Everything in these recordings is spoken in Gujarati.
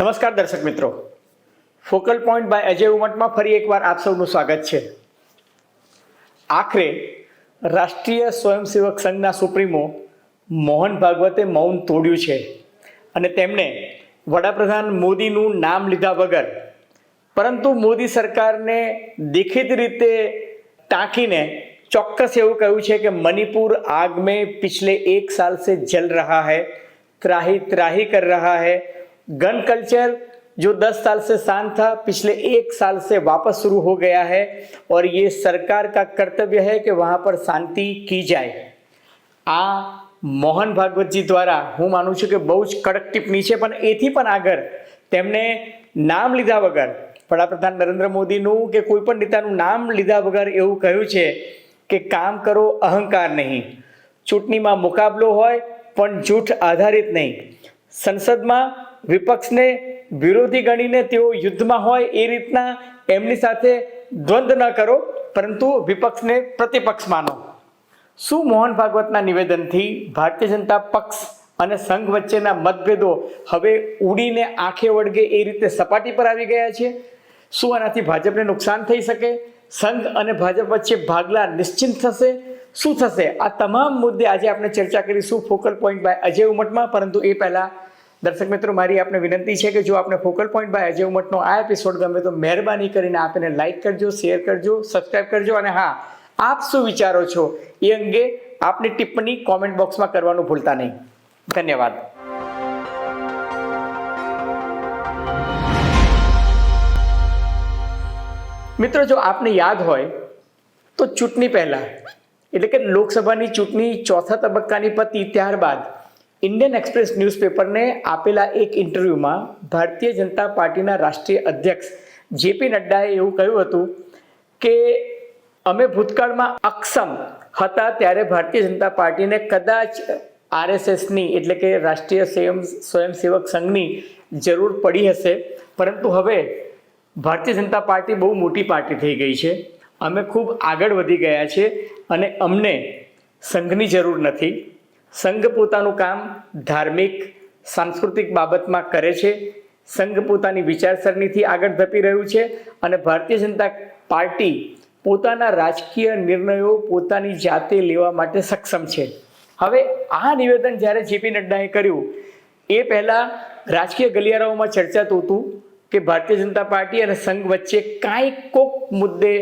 નમસ્કાર દર્શક મિત્રો. ફોકલ પોઈન્ટ બાય અજય ઉમટમાં ફરી એકવાર આપ સૌનું સ્વાગત છે. આખરે રાષ્ટ્રીય સ્વયંસેવક સંઘના સુપ્રીમો મોહન ભાગવતે મૌન તોડ્યું છે અને તેમણે વડાપ્રધાન મોદીનું નામ લીધા વગર, પરંતુ મોદી સરકારને દેખીત રીતે ટાંકીને ચોક્કસ એવું કહ્યું છે કે મણિપુર આગ મેં પિછલે એક સાલ સે જલ રહા હૈ, ત્રાહી ત્રાહી કર રહા હૈ गन कल्चर जो 10 साल से शांत था पिछले एक साल से वापस शुरू हो गया है और ये सरकार का कर्तव्य है कि वहाँ पर शांति की जाए આ મોહન ભાગવતજી દ્વારા હું માનું છું કે બહુ જ કડક ટિપ્પણી છે પણ એથી પણ આગળ તેમણે નામ લીધા વગર વડાપ્રધાન નરેન્દ્ર મોદીનું કે કોઈ પણ નેતાનું નામ લીધા વગર એવું કહ્યું છે કે કામ કરો અહંકાર નહીં ચૂંટણીમાં મુકાબલો હોય પણ જૂઠ આધારિત નહીં સંસદમાં વિપક્ષને વિરોધી ગણીને તેઓ યુદ્ધમાં હોય એ રીતના એમની સાથે દ્વંદ્વ ન કરો, પરંતુ વિપક્ષને પ્રતિપક્ષ માનો. શું મોહન ભાગવતના નિવેદનથી ભારતીય જનતા પક્ષ અને સંઘ વચ્ચેના મતભેદો હવે ઉડીને આંખે વળગે એ રીતે સપાટી પર આવી ગયા છે? શું આનાથી ભાજપને નુકસાન થઈ શકે? સંઘ અને ભાજપ વચ્ચે ભાગલા નિશ્ચિંત થશે? શું થશે? આ તમામ મુદ્દે આજે આપણે ચર્ચા કરીશું ફોકલ પોઈન્ટ બાય અજય ઉમટમાં, પરંતુ એ પહેલાં દર્શક મિત્રો, મારી આપને વિનંતી છે કે જો આપને ફોકલ પોઈન્ટ બાય અજય ઉમટનો આ એપિસોડ ગમે તો મહેરબાની કરીને આપને લાઇક કરજો શેર કરજો સબસ્ક્રાઇબ કરજો અને હા, આપ શું વિચારો છો એ અંગે આપની ટિપ્પણી કોમેન્ટ બોક્સમાં કરવાનું ભૂલતા નહીં. ધન્યવાદ. મિત્રો, જો આપને યાદ હોય, તો ચૂંટણી પહેલાં, એટલે કે લોકસભાની ચૂંટણી ચોથા તબક્કાની પતી ત્યારબાદ ઇન્ડિયન એક્સપ્રેસ ન્યૂઝપેપરને આપેલા એક ઇન્ટરવ્યૂમાં ભારતીય જનતા પાર્ટીના રાષ્ટ્રીય અધ્યક્ષ જેપી નડ્ડાએ એવું કહ્યું હતું કે, અમે ભૂતકાળમાં અક્ષમ હતા ત્યારે ભારતીય જનતા પાર્ટીને કદાચ આરએસએસની એટલે કે રાષ્ટ્રીય સ્વયં, સ્વયંસેવક સંઘની જરૂર પડી હશે. પરંતુ હવે ભારતીય જનતા પાર્ટી બહુ મોટી પાર્ટી થઈ ગઈ છે. અમે ખૂબ આગળ વધી ગયા છે અને અમને સંઘની જરૂર નથી. સંઘ પોતાનું કામ ધાર્મિક, સાંસ્કૃતિક બાબતમાં કરે છે. સંઘ પોતાની વિચારસરણીથી આગળ ધપી રહ્યું છે અને ભારતીય જનતા પાર્ટી પોતાના રાજકીય નિર્ણયો પોતાની જાતે લેવા માટે સક્ષમ છે. હવે આ નિવેદન જ્યારે જેપી નડ્ડાએ કર્યું, એ પહેલાં રાજકીય ગલિયારાઓમાં ચર્ચાતું હતું કે ભારતીય જનતા પાર્ટી અને સંઘ વચ્ચે કાંઈક કોક મુદ્દે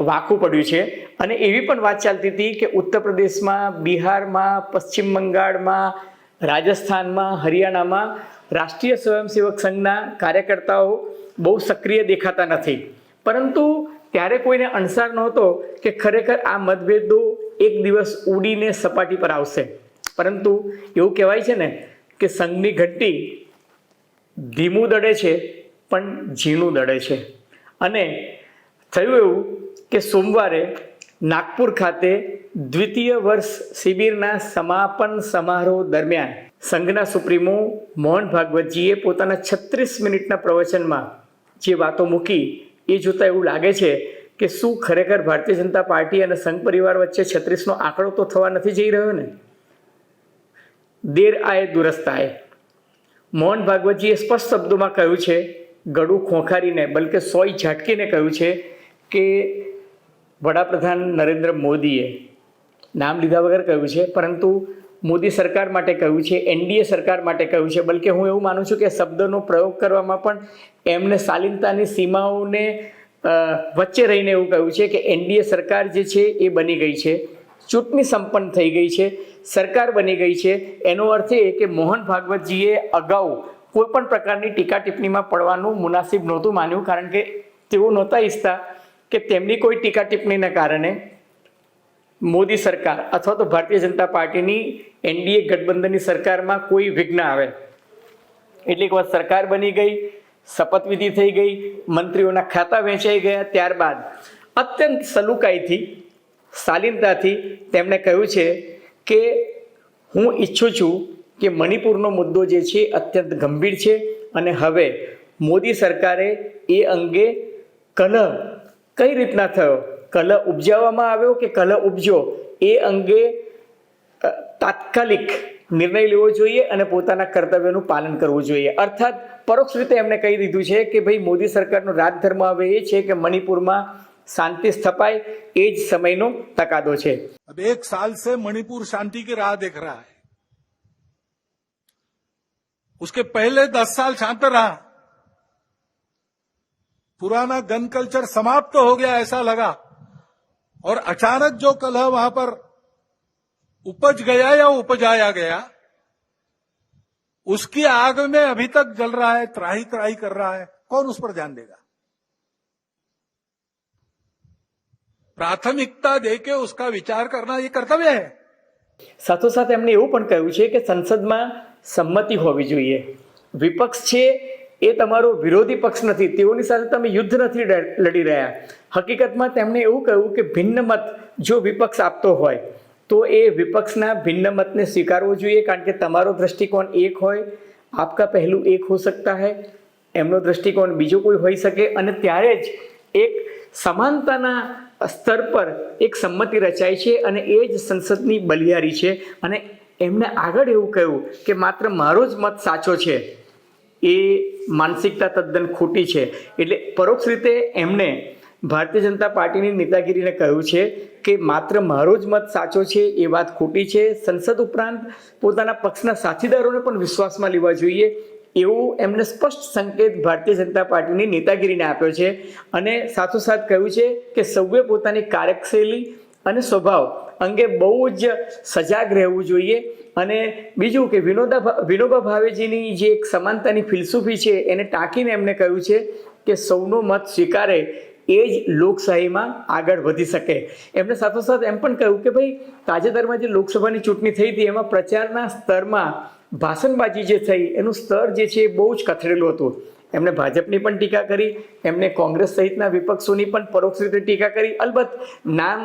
વાકું પડ્યું છે. અને એવી પણ વાત ચાલતી હતી કે ઉત્તર પ્રદેશમાં, બિહારમાં, પશ્ચિમ બંગાળમાં, રાજસ્થાનમાં, હરિયાણામાં રાષ્ટ્રીય સ્વયંસેવક સંઘના કાર્યકર્તાઓ બહુ સક્રિય દેખાતા નથી. પરંતુ ત્યારે કોઈને અણસાર નહોતો કે ખરેખર આ મતભેદો એક દિવસ ઉડીને સપાટી પર આવશે. પરંતુ એવું કહેવાય છે ને કે સંઘની ઘંટી ધીમું દડે છે, પણ ઝીણું દડે છે. અને થયું એવું કે સોમવારે નાગપુર ખાતે દ્વિતીય વર્ષ શિબિરના સમાપન સમારોહ દરમિયાન સંઘના સુપ્રીમો મોહન ભાગવતજીએ પોતાના છત્રીસ મિનિટના પ્રવચનમાં જે વાતો મૂકી એ જોતાં એવું લાગે છે કે શું ખરેખર ભારતીય જનતા પાર્ટી અને સંઘ પરિવાર વચ્ચે છત્રીસનો આંકડો તો થવા નથી જઈ રહ્યો ને? દેર આય દુરસ્ત આય મોહન ભાગવતજીએ સ્પષ્ટ શબ્દોમાં કહ્યું છે, ગળું ખોંખારીને, બલકે સોય ઝાટકીને કહ્યું છે કે વડાપ્રધાન નરેન્દ્ર મોદીએ નામ લીધા વગર કહ્યું છે, પરંતુ મોદી સરકાર માટે કહ્યું છે, એનડીએ સરકાર માટે કહ્યું છે, બલકે હું એવું માનું છું કે શબ્દનો પ્રયોગ કરવામાં પણ એમને શાલીનતાની સીમાઓને વચ્ચે રહીને એવું કહ્યું છે કે એનડીએ સરકાર જે છે એ બની ગઈ છે, ચૂંટણી સંપન્ન થઈ ગઈ છે, સરકાર બની ગઈ છે, એનો અર્થ એ કે મોહન ભાગવતજીએ અગાઉ કોઈ પણ પ્રકારની ટીકા ટિપ્પણીમાં પડવાનું મુનાસિબ નહોતું માન્યું, કારણ કે તેઓ નહોતા ઈચ્છતા કે તેમની કોઈ ટીકા ટિપ્પણીના કારણે મોદી સરકાર અથવા તો ભારતીય જનતા પાર્ટીની એનડીએ ગઠબંધનની સરકારમાં કોઈ વિઘ્ન આવે? એટલે એક વાર સરકાર બની ગઈ શપથવિધિ થઈ ગઈ, મંત્રીઓના ખાતા વહેંચાઈ ગયા, ત્યારબાદ અત્યંત સલુકાઈથી શાલીનતાથી તેમણે કહ્યું છે કે હું ઈચ્છું છું કે મણિપુરનો મુદ્દો જે છે અત્યંત ગંભીર છે અને હવે મોદી સરકારે એ અંગે કલહ કઈ રીતના થયો કલહ ઉપજાવવામાં આવ્યો કે કલહ ઉપજો એ અંગે અ, તાત્કાલિક નિર્ણય લેવો જોઈએ અને પોતાના કર્તવ્યનું પાલન કરવું જોઈએ અર્થાત પરોક્ષ રીતે એમણે કહી દીધું છે કે ભાઈ મોદી સરકારનો રાજધર્મ હવે એ છે કે મણિપુરમાં શાંતિ સ્થપાય એ જ સમયનો તકાદો છે अब एक साल से मणिपुर शांति की राह देख रहा है उसके पहले दस साल शांत रहा पुराना गन कल्चर समाप्त हो गया ऐसा लगा और अचानक जो कलह वहां पर उपज गया या उपजाया गया उसकी आग में अभी तक जल रहा है त्राही त्राही कर रहा है कौन उस पर ध्यान देगा प्राथमिकता देके उसका विचार करना ये कर्तव्य है સાથોસાથ એમણે એવું પણ કહ્યું છે કે સંસદમાં સંમતિ હોવી જોઈએ વિપક્ષ છે એ તમારો વિરોધી પક્ષ નથી. તેઓની સાથે તમે યુદ્ધ નથી લડી રહ્યા. હકીકતમાં તેમણે એવું કહ્યું કે ભિન્ન મત જો વિપક્ષ આપતો હોય, તો એ વિપક્ષના ભિન્ન મતને સ્વીકારવો જોઈએ કારણ કે તમારો દ્રષ્ટિકોણ એક હોય, આપકા પહેલું એક હો સકતા હૈ, એમનો દ્રષ્ટિકોણ બીજો કોઈ હોઈ શકે અને ત્યારે જ એક સમાનતાના સ્તર પર એક સંમતિ રચાય છે અને એ જ સંસદની બલિયારી છે. અને એમને આગળ એવું કહ્યું કે માત્ર મારો જ મત સાચો છે. એ માનસિકતા તદ્દન ખોટી છે. એટલે પરોક્ષ રીતે એમણે ભારતીય જનતા પાર્ટીની નેતાગીરીને કહ્યું છે કે માત્ર મારો જ મત સાચો છે, એ વાત ખોટી છે. સંસદ ઉપરાંત પોતાના પક્ષના સાથીદારોને પણ વિશ્વાસમાં લેવા જોઈએ. એવું એમને સ્પષ્ટ સંકેત ભારતીય જનતા પાર્ટીની નેતાગીરીને આપ્યો છે. અને સાથોસાથ કહ્યું છે કે સૌએ પોતાની કાર્યશૈલી અને સ્વભાવ અંગે બહુ જ સજાગ રહેવું જોઈએ. અને બીજું કે વિનોદા વિનોબા ભાવેજીની જે એક સમાનતાની ફિલસૂફી છે, એને ટાંકીને એમને કહ્યું છે કે સૌનો મત સ્વીકારે એ જ લોકશાહીમાં આગળ વધી શકે. એમને સાથોસાથ એમ પણ કહ્યું કે ભાઈ, તાજેતરમાં જે લોકસભાની ચૂંટણી થઈ હતી, એમાં પ્રચારના સ્તરમાં ભાષણબાજી જે થઈ, એનું સ્તર જે છે એ બહુ જ કથળેલું હતું. એમણે ભાજપની પણ ટીકા કરી એમણે કોંગ્રેસ સહિતના વિપક્ષોની પણ પરોક્ષ રીતે ટીકા કરી. અલબત્ત નામ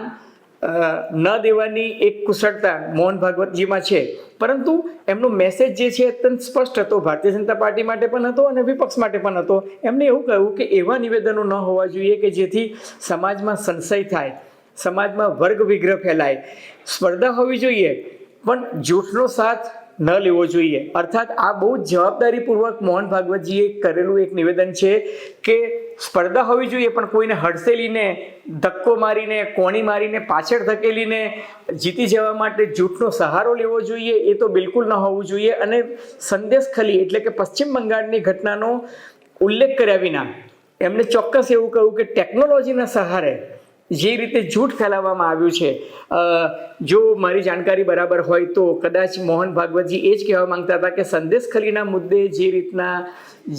ન દેવાની એક કુશળતા મોહન ભાગવતજીમાં છે. પરંતુ એમનો મેસેજ જે છે અત્યંત સ્પષ્ટ હતો. ભારતીય જનતા પાર્ટી માટે પણ હતો અને વિપક્ષ માટે પણ હતો. એમણે એવું કહ્યું કે એવા નિવેદનો ન હોવા જોઈએ કે જેથી સમાજમાં સંશય થાય, સમાજમાં વર્ગ વિગ્રહ ફેલાય. સ્પર્ધા હોવી જોઈએ, પણ જૂઠનો સાથ ન લેવો જોઈએ. અર્થાત આ બહુ જવાબદારીપૂર્વક મોહન ભાગવતજીએ કરેલું એક નિવેદન છે કે સ્પર્ધા હોવી જોઈએ, પણ કોઈને હડસેલીને, ધક્કો મારીને, કોણી મારીને, પાછળ ધકેલીને, જીતી જવા માટે જૂઠનો સહારો લેવો જોઈએ એ તો બિલકુલ ન હોવું જોઈએ. અને સંદેશ ખલી એટલે કે પશ્ચિમ બંગાળની ઘટનાનો ઉલ્લેખ કર્યા વિના એમણે ચોક્કસ એવું કહ્યું કે ટેકનોલોજીના સહારે જે રીતે જૂઠ ફેલાવવામાં આવ્યું છે જો મારી જાણકારી બરાબર હોય તો કદાચ મોહન ભાગવતજી એ જ કહેવા માંગતા હતા કે સંદેશ ખલીના મુદ્દે જે રીતના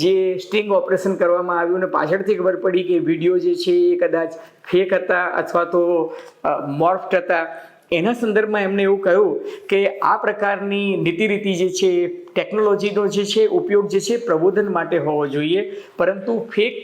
જે સ્ટિંગ ઓપરેશન કરવામાં આવ્યું ને પાછળથી ખબર પડી કે વીડિયો જે છે એ કદાચ ફેક હતા અથવા તો મોર્ફ્ટ હતા. એના સંદર્ભમાં એમણે એવું કહ્યું કે આ પ્રકારની નીતિ રીતિ જે છે, ટેકનોલોજીનો જે છે ઉપયોગ જે છે, પ્રબોધન માટે હોવો જોઈએ. પરંતુ ફેક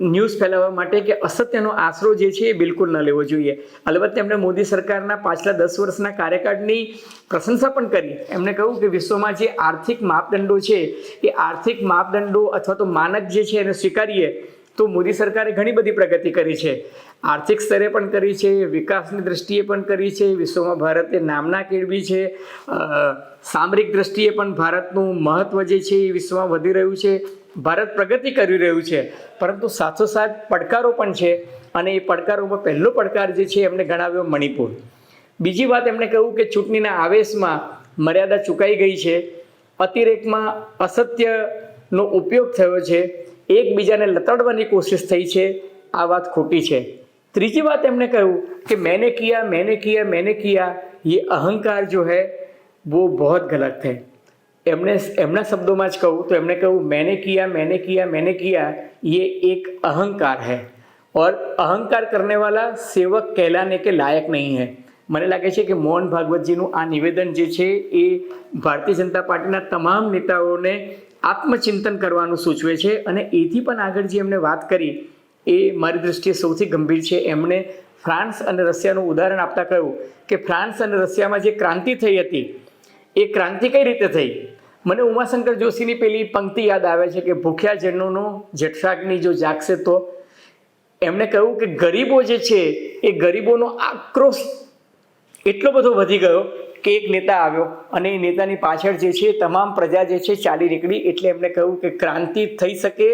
ન્યૂઝ ફેલાવવા માટે કે અસત્યનો આશરો જે છે એ બિલકુલ ન લેવો જોઈએ. અલબત્ત તેમણે મોદી સરકારના પાછલા દસ વર્ષના કાર્યકાળની પ્રશંસા પણ કરી. એમણે કહ્યું કે વિશ્વમાં જે આર્થિક માપદંડો છે, એ આર્થિક માપદંડો અથવા તો માનક જે છે એને સ્વીકારીએ, તો મોદી સરકારે ઘણી બધી પ્રગતિ કરી છે. આર્થિક સ્તરે પણ કરી છે, વિકાસની દ્રષ્ટિએ પણ કરી છે, વિશ્વમાં ભારતે નામના કેળવી છે સામરિક દ્રષ્ટિએ પણ ભારતનું મહત્ત્વ જે છે એ વિશ્વમાં વધી રહ્યું છે. ભારત પ્રગતિ કરી રહ્યું છે. પરંતુ સાથોસાથ પડકારો પણ છે અને એ પડકારોમાં પહેલો પડકાર જે છે એમણે ગણાવ્યો મણિપુર. બીજી વાત એમણે કહ્યું કે ચૂંટણીના આવેશમાં મર્યાદા ચૂકાઈ ગઈ છે. અતિરેકમાં અસત્યનો ઉપયોગ થયો છે. એકબીજાને લતાડવાની કોશિશ થઈ છે. આ વાત ખોટી છે. ત્રીજી વાત એમણે કહ્યું કે મેને કિયા મેને કિયા મેને કિયા ये અહંકાર જો હૈ, વો બહોત ગલત है એમણે એમના શબ્દોમાં જ કહું તો એમણે કહ્યું मैंने किया मैंने किया मैंने किया ये एक अहंकार है और अहंकार करने वाला सेवक कहलाने के लायक नहीं है મને લાગે છે કે મોહન ભાગવતજીનું આ નિવેદન જે છે એ ભારતીય જનતા પાર્ટીના તમામ નેતાઓને આત્મચિંતન કરવાનું સૂચવે છે અને એથી પણ આગળ જે એમણે વાત કરી એ મારી દૃષ્ટિએ સૌથી ગંભીર છે એમણે ફ્રાન્સ અને રશિયાનું ઉદાહરણ આપતા કહ્યું કે ફ્રાન્સ અને રશિયામાં જે ક્રાંતિ થઈ હતી એ ક્રાંતિ કઈ રીતે થઈ મને ઉમાશંકર જોશીની પેલી પંક્તિ યાદ આવે છે કે ભૂખ્યા જનોનો જઠરાગ્નિ જો જાગશે તો એમણે કહ્યું કે ગરીબો જે છે, એ ગરીબોનો આક્રોશ એટલો બધો વધી ગયો કે એક નેતા આવ્યો અને એ નેતાની પાછળ જે છે, તમામ પ્રજા જે છે, ચાલી નીકળી એટલે એમણે કહ્યું કે ક્રાંતિ થઈ શકે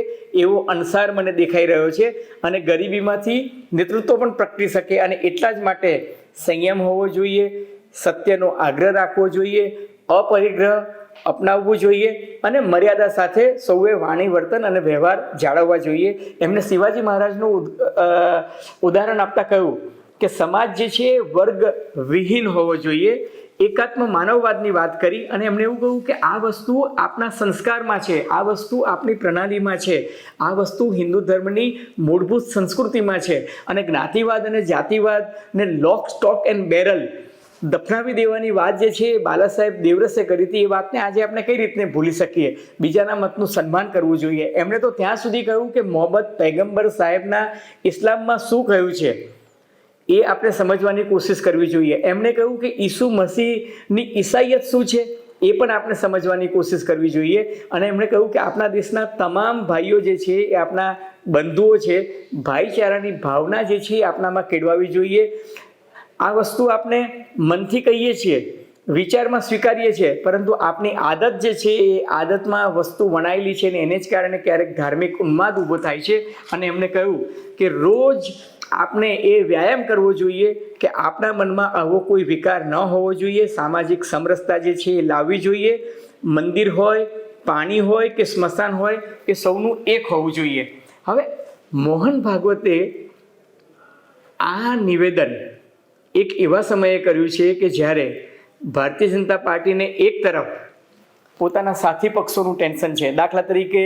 એવો અનસાર મને દેખાઈ રહ્યો છે અને ગરીબીમાંથી નેતૃત્વ પણ પ્રગટી શકે અને એટલા જ માટે સંયમ હોવો જોઈએ, સત્યનો આગ્રહ રાખવો જોઈએ, અપરિગ્રહ અપનાવવું જોઈએ અને મર્યાદા સાથે સૌએ વાણી, વર્તન અને વ્યવહાર જાળવવા જોઈએ. એમણે શિવાજી મહારાજનું ઉદ- ઉદાહરણ આપતા કહ્યું કે સમાજ જે છે એ વર્ગ વિહીન હોવો જોઈએ. એકાત્મ માનવવાદની વાત કરી અને એમણે એવું કહ્યું કે આ વસ્તુ આપણા સંસ્કારમાં છે, આ વસ્તુ આપણી પ્રણાલીમાં છે, આ વસ્તુ હિન્દુ ધર્મની મૂળભૂત સંસ્કૃતિમાં છે. અને જ્ઞાતિવાદ અને જાતિવાદ ને લોક સ્ટોક એન્ડ બેરલ દફનાવી દેવાની વાત જે છે એ બાલા સાહેબ દેવરસે કરી હતી, એ વાતને આજે આપણે કઈ રીતને ભૂલી શકીએ? બીજાના મતનું સન્માન કરવું જોઈએ. એમણે તો ત્યાં સુધી કહ્યું કે મોહમ્મદ પૈગંબર સાહેબના ઇસ્લામમાં શું કહ્યું છે? એ આપણે સમજવાની કોશિશ કરવી જોઈએ. એમણે કહ્યું કે ઈસુ મસીહની ઈસાઈયત શું છે? એ પણ આપણે સમજવાની કોશિશ કરવી જોઈએ. અને એમણે કહ્યું કે આપણા દેશના તમામ ભાઈઓ જે છે એ આપણા બંધુઓ છે, ભાઈચારાની ભાવના જે છે એ આપણામાં કેળવાવી જોઈએ. આ વસ્તુ આપણે મનથી કહીએ છીએ, વિચારમાં સ્વીકારીએ છીએ, પરંતુ આપની આદત જે છે એ આદતમાં વસ્તુ વણાયેલી છે ને એને જ કારણે ક્યારેક ધાર્મિક ઉન્માદ ઊભો થાય છે. અને એમણે કહ્યું કે રોજ આપણે એ વ્યાયામ કરવો જોઈએ કે આપણા મનમાં આવો કોઈ વિકાર ન હોવો જોઈએ. સામાજિક સમરસતા જે છે એ લાવવી જોઈએ. મંદિર હોય, પાણી હોય કે સ્મશાન હોય એ સૌનું એક હોવું જોઈએ. હવે મોહન ભાગવતે આ નિવેદન એક એવા સમયે કર્યું છે કે જ્યારે ભારતીય જનતા પાર્ટીને એક તરફ પોતાના સાથી પક્ષોનું ટેન્શન છે. દાખલા તરીકે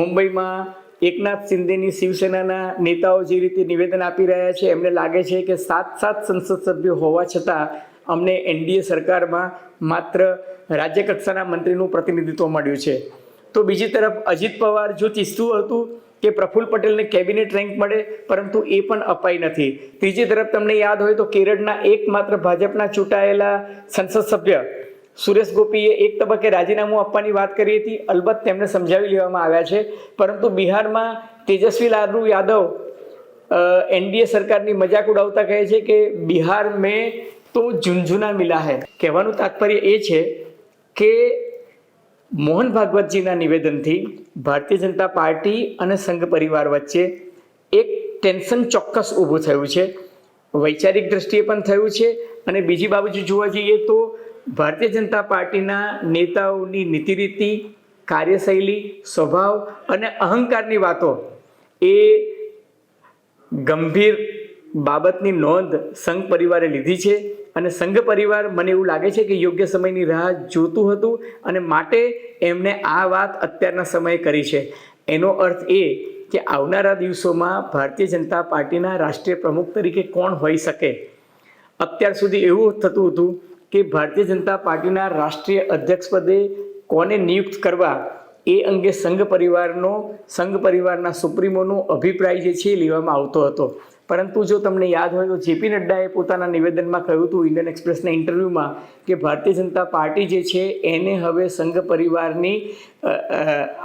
મુંબઈમાં એકનાથ શિંદેની શિવસેનાના નેતાઓ જે રીતે નિવેદન આપી રહ્યા છે, એમને લાગે છે કે સાત સાત સંસદ સભ્યો હોવા છતાં અમને એનડીએ સરકારમાં માત્ર રાજ્ય કક્ષાના મંત્રીનું પ્રતિનિધિત્વ મળ્યું છે. તો બીજી તરફ અજીત પવાર જો ચીસતું હતું કે પ્રફુલ્લ પટેલને કેબિનેટ રેન્ક મળે, પરંતુ એ પણ અપાઈ નથી. ત્રીજી તરફ તમને યાદ હોય તો કેરળના એકમાત્ર ભાજપના ચૂંટાયેલા સંસદ સભ્ય સુરેશ ગોપીએ એક તબક્કે રાજીનામું આપવાની વાત કરી હતી. અલબત્ત તેમને સમજાવી લેવામાં આવ્યા છે. પરંતુ બિહારમાં તેજસ્વી લાલુ યાદવ એનડીએ સરકારની મજાક ઉડાવતા કહે છે કે બિહાર મેં તો ઝુનઝુના મિલા હૈ. કહેવાનું તાત્પર્ય એ છે કે મોહન ભાગવતજીના નિવેદનથી ભારતીય જનતા પાર્ટી અને સંઘ પરિવાર વચ્ચે એક ટેન્શન ચોક્કસ ઊભું થયું છે. વૈચારિક દ્રષ્ટિએ પણ થયું છે અને બીજી બાબત જોવા જઈએ તો ભારતીય જનતા પાર્ટીના નેતાઓની નીતિરીતિ, કાર્યશૈલી, સ્વભાવ અને અહંકારની વાતો એ ગંભીર બાબતની નોંધ સંઘ પરિવારે લીધી છે. અને સંઘ પરિવાર મને એવું લાગે છે કે યોગ્ય સમયની રાહ જોતું હતું અને માટે એમણે આ વાત અત્યારના સમયે કરી છે. એનો અર્થ એ કે આવનારા દિવસોમાં ભારતીય જનતા પાર્ટીના રાષ્ટ્રીય પ્રમુખ તરીકે કોણ હોઈ શકે? અત્યાર સુધી એવું થતું હતું કે ભારતીય જનતા પાર્ટીના રાષ્ટ્રીય અધ્યક્ષ પદે કોને નિયુક્ત કરવા એ અંગે સંઘ પરિવારનો, સંઘ પરિવારના સુપ્રીમોનો અભિપ્રાય જે છે લેવામાં આવતો હતો. પરંતુ જો તમને યાદ હોય તો જેપી નડ્ડાએ પોતાના નિવેદનમાં કહ્યું હતું ઇન્ડિયન એક્સપ્રેસના ઇન્ટરવ્યૂમાં કે ભારતીય જનતા પાર્ટી જે છે, એને હવે સંઘ પરિવારની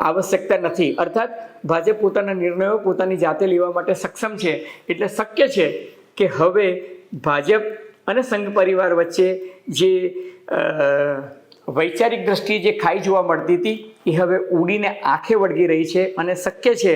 આવશ્યકતા નથી. અર્થાત ભાજપ પોતાના નિર્ણયો પોતાની જાતે લેવા માટે સક્ષમ છે. એટલે શક્ય છે કે હવે ભાજપ અને સંઘ પરિવાર વચ્ચે જે વૈચારિક દ્રષ્ટિએ જે ખાઈ જોવા મળતી હતી, એ હવે ઉડીને આંખે વળગી રહી છે. અને શક્ય છે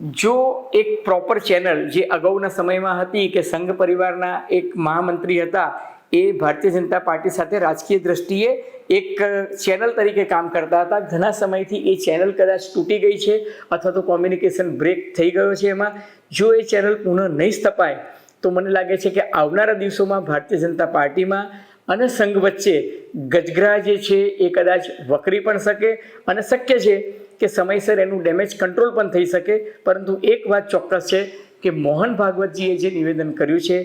જો એક પ્રોપર ચેનલ જે અગાઉના સમયમાં હતી કે સંઘ પરિવારના એક મહામંત્રી હતા, એ ભારતીય જનતા પાર્ટી સાથે રાજકીય દ્રષ્ટિએ એક ચેનલ તરીકે કામ કરતા હતા. ઘણા સમયથી એ ચેનલ કદાચ તૂટી ગઈ છે અથવા તો કોમ્યુનિકેશન બ્રેક થઈ ગયો છે એમાં. જો એ ચેનલ પુનઃ નહીં સ્થપાય, તો મને લાગે છે કે આવનારા દિવસોમાં ભારતીય જનતા પાર્ટીમાં અને સંઘ વચ્ચે ગજગ્રા જે છે એ કદાચ વકરી પણ શકે અને શક્ય છે કે સમયસર એનું ડેમેજ કંટ્રોલ પણ થઈ શકે. પરંતુ એક વાત ચોક્કસ છે કે મોહન ભાગવતજીએ જે નિવેદન કર્યું છે,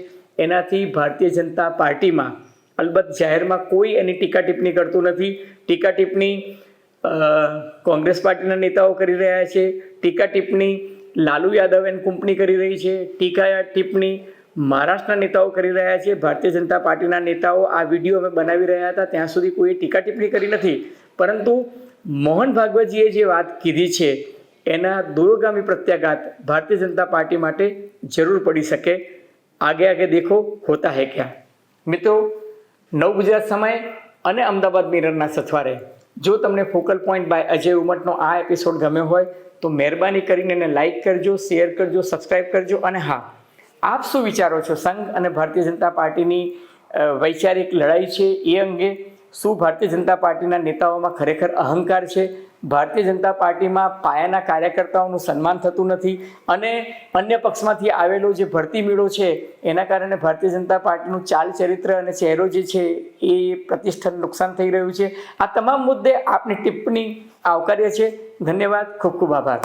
એનાથી ભારતીય જનતા પાર્ટીમાં, અલબત્ત જાહેરમાં કોઈ એની ટીકા ટિપ્પણી કરતું નથી. ટીકા ટિપ્પણી કોંગ્રેસ પાર્ટીના નેતાઓ કરી રહ્યા છે. ટીકા ટિપ્પણી લાલુ યાદવ એન્ડ કંપની કરી રહી છે. ટીકા ટિપ્પણી મહારાષ્ટ્રના નેતાઓ કરી રહ્યા છે. ભારતીય જનતા પાર્ટીના નેતાઓ આ વીડિયો અમે બનાવી રહ્યા હતા. ત્યાં સુધી કોઈ ટીકા ટિપ્પણી કરી નથી. પરંતુ મોહન ભાગવતજીએ જે વાત કીધી છે, એના દૂરોગામી પ્રત્યાઘાત ભારતીય જનતા પાર્ટી માટે જરૂર પડી શકે. આગે આગે દેખો, હોતા હે ક્યાં? મિત્રો નવ ગુજરાત સમય અને અમદાવાદ મિરરના સથવારે. જો તમને ફોકલ પોઈન્ટ બાય અજય ઉમટનો આ એપિસોડ ગમ્યો હોય, તો મહેરબાની કરીને એને લાઇક કરજો, શેર કરજો સબસ્ક્રાઈબ કરજો અને હા, આપ શું વિચારો છો? સંઘ અને ભારતીય જનતા પાર્ટીની વૈચારિક લડાઈ છે એ અંગે શું ભારતીય જનતા પાર્ટીના નેતાઓમાં ખરેખર અહંકાર છે? ભારતીય જનતા પાર્ટીમાં પાયાના કાર્યકર્તાઓનું સન્માન થતું નથી અને અન્ય પક્ષમાંથી આવેલો જે ભરતી મેળો છે, એના કારણે ભારતીય જનતા પાર્ટીનું ચાલ ચરિત્ર અને ચહેરો જે છે, એ પ્રતિષ્ઠાને નુકસાન થઈ રહ્યું છે. આ તમામ મુદ્દે આપની ટિપ્પણી આવકાર્ય છે. ધન્યવાદ. ખૂબ ખૂબ આભાર.